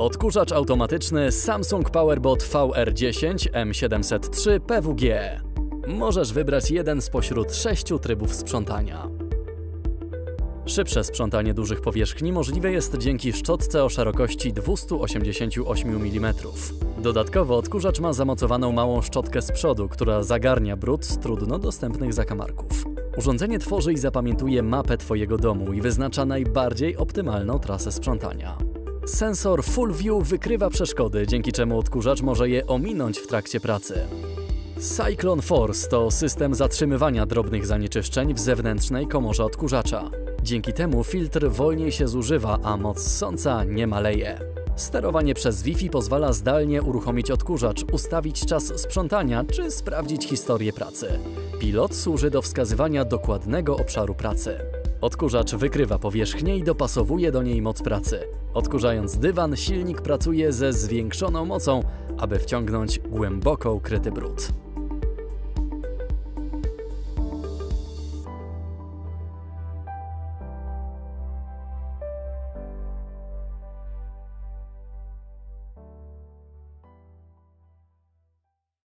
Odkurzacz automatyczny Samsung PowerBot VR10 M703 PWG. Możesz wybrać jeden spośród sześciu trybów sprzątania. Szybsze sprzątanie dużych powierzchni możliwe jest dzięki szczotce o szerokości 288 mm. Dodatkowo odkurzacz ma zamocowaną małą szczotkę z przodu, która zagarnia brud z trudno dostępnych zakamarków. Urządzenie tworzy i zapamiętuje mapę Twojego domu i wyznacza najbardziej optymalną trasę sprzątania. Sensor Full View wykrywa przeszkody, dzięki czemu odkurzacz może je ominąć w trakcie pracy. Cyclone Force to system zatrzymywania drobnych zanieczyszczeń w zewnętrznej komorze odkurzacza. Dzięki temu filtr wolniej się zużywa, a moc sąca nie maleje. Sterowanie przez Wi-Fi pozwala zdalnie uruchomić odkurzacz, ustawić czas sprzątania czy sprawdzić historię pracy. Pilot służy do wskazywania dokładnego obszaru pracy. Odkurzacz wykrywa powierzchnię i dopasowuje do niej moc pracy. Odkurzając dywan, silnik pracuje ze zwiększoną mocą, aby wciągnąć głęboko ukryty brud.